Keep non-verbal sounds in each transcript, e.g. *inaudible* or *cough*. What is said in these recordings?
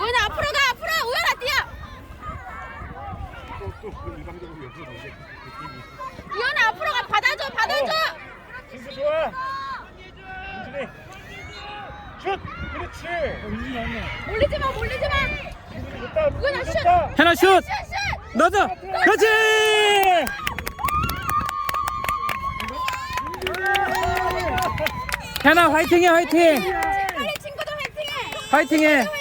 우연아 앞으로 가 앞으로 우연아 뛰어 또또 일방적으로 옆으로 도시 느낌이. 우연아 앞으로 가 받아줘 받아줘 진수 좋아. 민준이. 슛. 그렇지. 민준이. 몰리지 마 몰리지 마 민준이 좋다. 우연아, 민준이 슛! 좋다. 현아 슛! 슛슛 넣어줘! 그렇지! 현아 화이팅해 화이팅! 빨리 친구들 화이팅해 화이팅해! 화이팅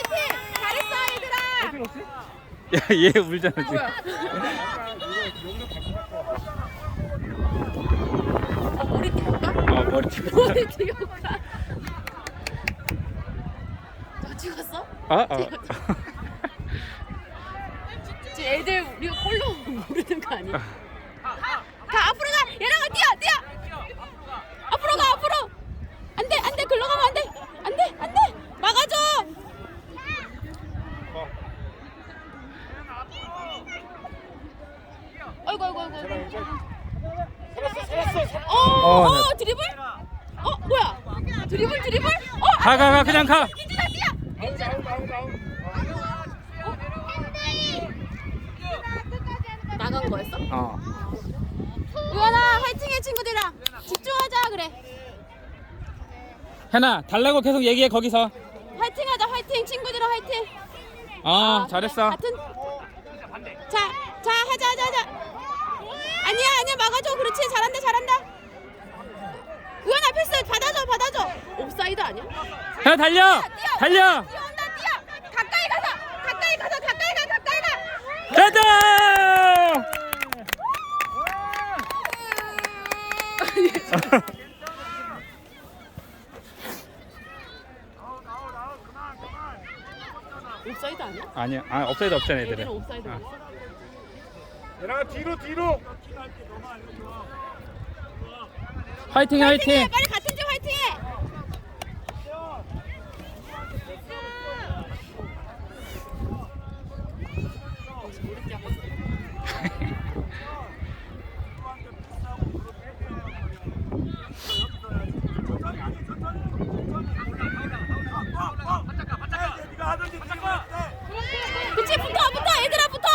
잘했어 얘들아 어떻게 넣었지? 야 얘 울잖아 지금 어 머리 띄울까? 어 머리 튀고 머리 띄울까? 저 찍었어? 어? 어. 지금 애들 우리가 꼴로 모르는 거 아니야? 가 앞으로 가 얘랑아 뛰어 뛰어 앞으로 가 앞으로 안돼 안돼 글로 가면 안돼 안돼 안돼 막아줘 아이고 아이고 아이고 아이고. 살았어 살았어. 살았어. 어, 어, 어, 네. 드리블? 어 뭐야 드리블 드리블? 어 가 가 가 그냥 가. 뛰어. 나간 거였어? 어. 우연아 화이팅해 친구들아 집중하자 그래. 현아 달라고 계속 얘기해 거기서. 화이팅하자 화이팅. 친구들아 화이팅. 어 아, 잘했어. 같은 자, 자 하자 하자 하자. 아니야 아니야 막아줘. 그렇지 잘한다 잘한다 우연아 패스 받아줘 받아줘 옵사이드 아니야? 현아 달려! 달려! 뛰어온다 뛰어 가까이 가서 가까이 가서 가까이 가 가까이 가 가자! 옵사이드 아니야? 아니야 아 업사이드 없잖아 애들은 애들은 옵사이드 어. 뒤로 뒤로. 화이팅 화이팅 빨리 같은 팀 화이팅해 그치 붙어 붙어 얘들아 붙어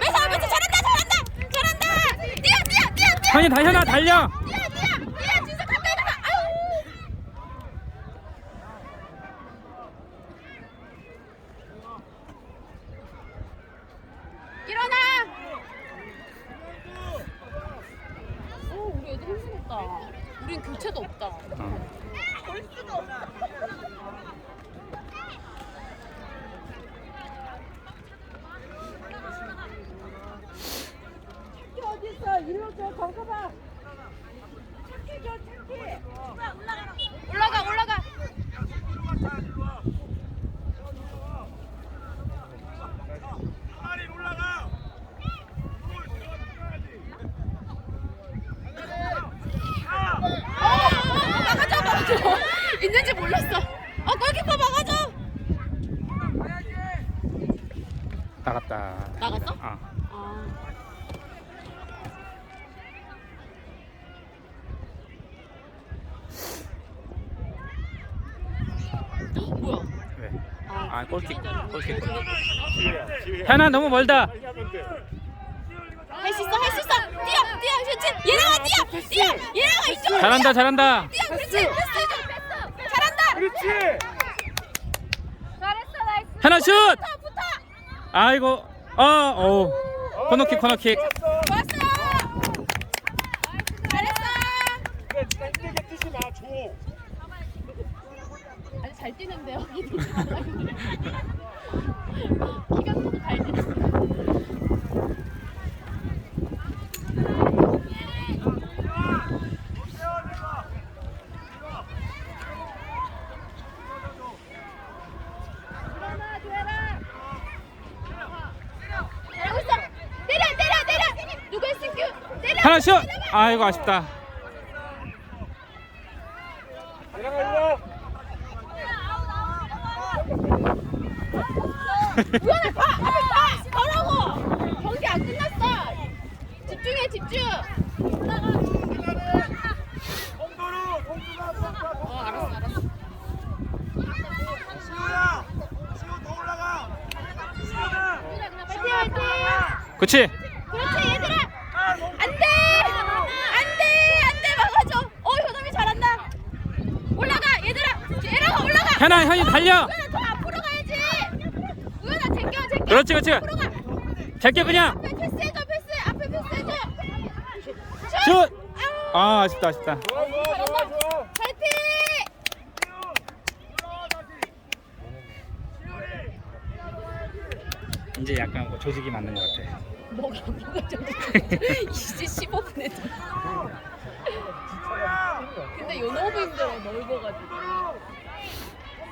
매사 매사 잘한다 잘한다 잘한다 뛰어 뛰어 뛰어 뛰어 현이 다 현아 달려! 뛰어 뛰어 뛰어 진짜 가까이 가서 아유 일어나 오 우리 애들 힘쓰겠다 우린 교체도 없다 어. 올라가 talk about? 아 골킥 골킥. 현아 너무 멀다. 할 수 있어 할 수 있어. 뛰어 뛰어 슈트 얘랑아 뛰어 뛰어. 얘랑아 이쪽으로 잘한다 잘한다. 뛰어 그렇지 패스. 잘한다. 그렇지. 잘했어 나이스. 현아 슛! 붙어 붙어. 아이고 어어. 코너킥 코너킥. 좋았어. 잘했어. 힘들게 뛰지 마. 줘. 잘 뛰는데요. *laughs* *laughs* 키가 크고 잘 뛰는데. 때려 현아 슛! 아이고 아쉽다 우연아 봐! 봐! 가라고! 경기 안 끝났어! 집중해 집중! 그치? 그렇지 얘들아! 안돼! 안돼! 안돼 막아줘! 어 효담이 잘한다! 올라가 얘들아! 얘랑아 올라가! 현아 현이 달려! 그렇지 그렇지. 제껴 그냥. 슛! 아 아쉽다 아쉽다. 파이팅 이제 약간 뭐 조직이 맞는 것 같아. 뭐가 뭐가 좀 이제 15분에 근데 요 너무 힘들어 넓어가지고.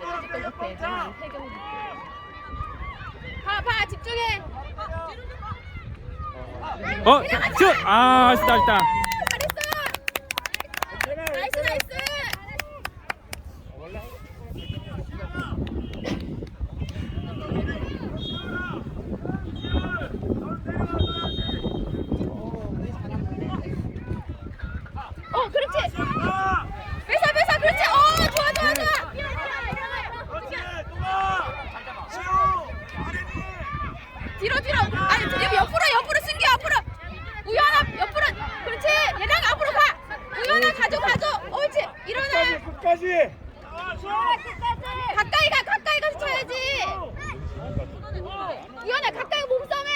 쓰러질 것 같아 봐봐 집중해 어? 슛! 아 아쉽다 아쉽다 잘했어 나이스 나이스 어 그렇지 뺏어 뺏어 그렇지 어 좋아 좋아 좋아 뒤로 뒤로 아니 뒤로 옆으로 옆으로 승기 앞으로. 우연아 옆으로. 그렇지. 얘랑 앞으로 가. 우연아 가져 가져. 옳지. 일어나. 끝까지 가까이 가 가까이 가서 쳐야지 우연아 가까이 몸싸움해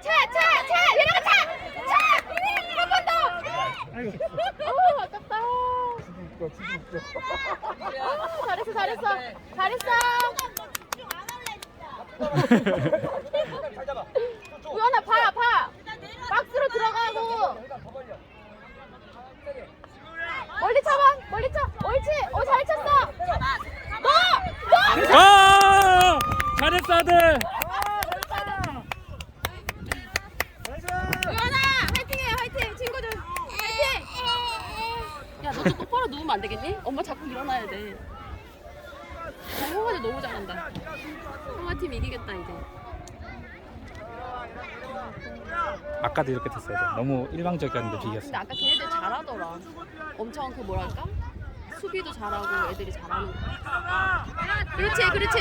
차차차 얘랑 차차한 번더 아이고 어 아깝다 웃겨 진짜 웃겨 어, 잘했어 잘했어 잘했어 우연아 봐 봐. 박스로 들어가고 멀리 쳐봐 멀리 쳐 옳지 어잘 쳤어 너너 아 잘했어 아들 우연아 화이팅해요 화이팅 친구들 화이팅 야너 좀 똑바로 누우면 안 되겠니? 엄마 자꾸 일어나야 돼 아, 형아들 너무 잘한다 형아 팀 이기겠다 이제 아까도 이렇게 됐어야 돼 너무 일방적이었는데 근데 비겼어 아까 걔네들 잘하더라. 엄청 그 뭐랄까? 수비도 잘하고 애들이 잘하는 거. 그렇지, 그렇지.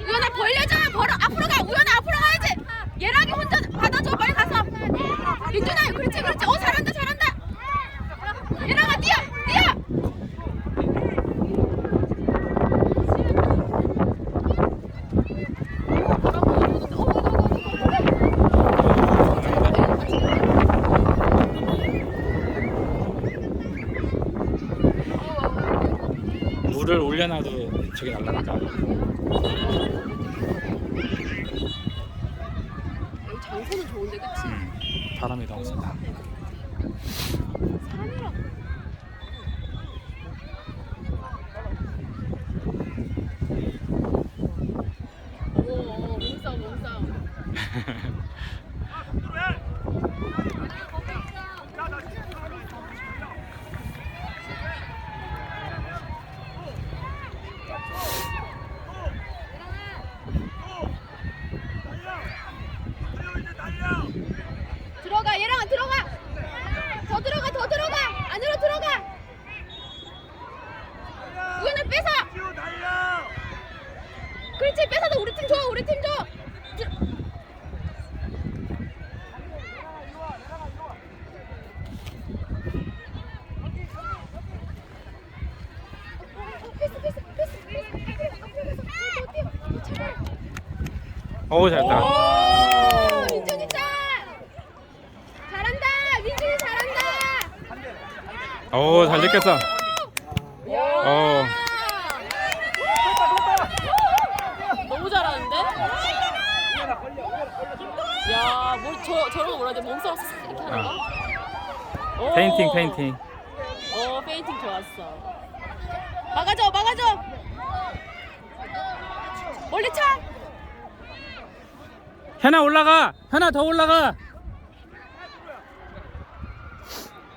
우연아 벌려줘, 벌어 앞으로 가. 우연아 앞으로 가야지. 얘랑이 혼자 받아줘, 빨리 가서. 민준아, 그렇지, 그렇지. 어 잘한다, 잘한다. 얘랑아 뛰어, 뛰어. 물을 올려놔도 저기 날라갈까 여기 장소는 좋은데, 그치? 음, 바람이 너무 세다 산이라. 오, 오, 몸싸움, 몸싸움. 들어가, 얘랑아 들어가. 더 들어가, 더 들어가. 안으로 들어가. 우연아 뺏어. 그렇지, 뺏어도 우리 팀 줘, 우리 팀 줘. 들- 패스, 패스, 패스, 패스. 앞으로 가서, 더 뛰어, 더 차려. 어우 잘했다 오, 민준이 짱! 잘한다, 민준이 잘한다. 어우 잘 느꼈어 야. 어. 너무 잘하는데? 야, 뭘 저 저런 거 뭐라 해야 돼? 몸싸움 쓱 이렇게 하는 거? 오. 페인팅 페인팅 어, 페인팅 좋았어. 막아줘, 막아줘. 멀리 차. 현아 올라가 현아 더 올라가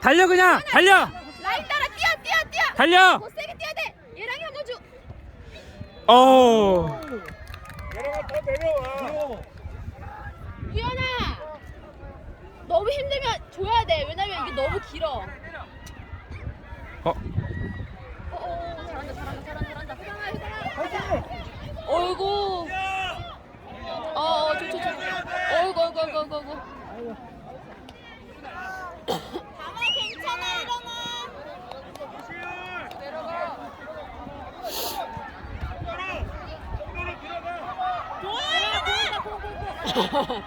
달려 그냥 달려 라인 따라 뛰어, 뛰어, 뛰어. 달려 더 세게 뛰어야 돼. 얘랑이 한번 줘. 어우 내려가 더 내려와 유연아. 너무 힘들면 줘야 돼. 왜냐면 이게 너무 길어. 어 어, 어, 잘한다, 잘한다, 잘한다, 잘한다. 효 어, 어, 저, 저, 저. 어이구, 어이구, 어이구, 어이구, 어이구. 가마 괜찮아 일어나. 내려가. 뭐야 일어나.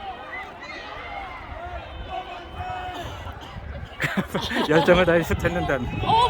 열정을 다해서 찾는다는. 어,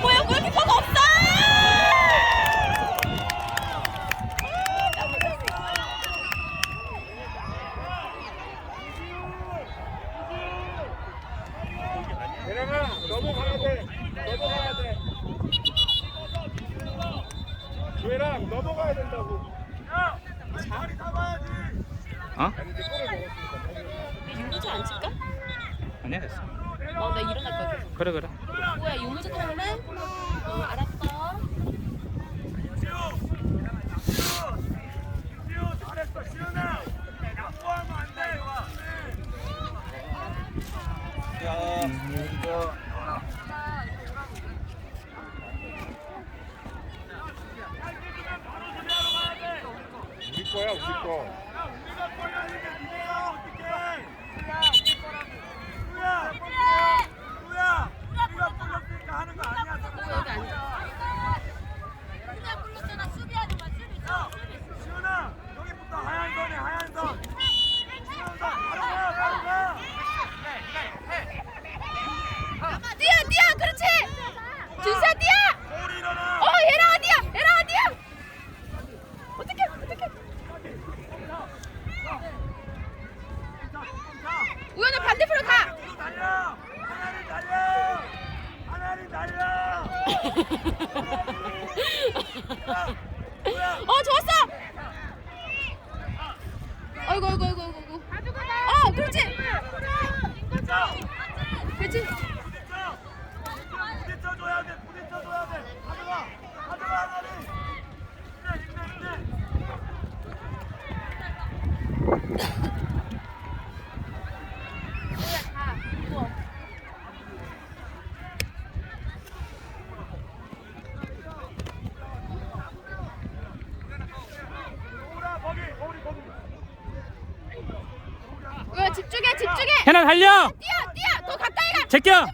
뭐야 집중해 집중해. 해나 달려. 뛰어 뛰어 더 가까이 가. 제껴. 찾지마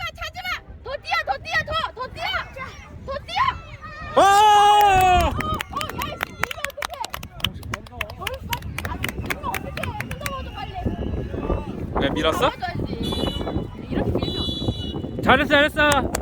더 뛰어 더 뛰어 더 더 뛰어 더 뛰어. 어, 어, 어 밀었어? 이렇게 밀면. 잘했어 잘했어.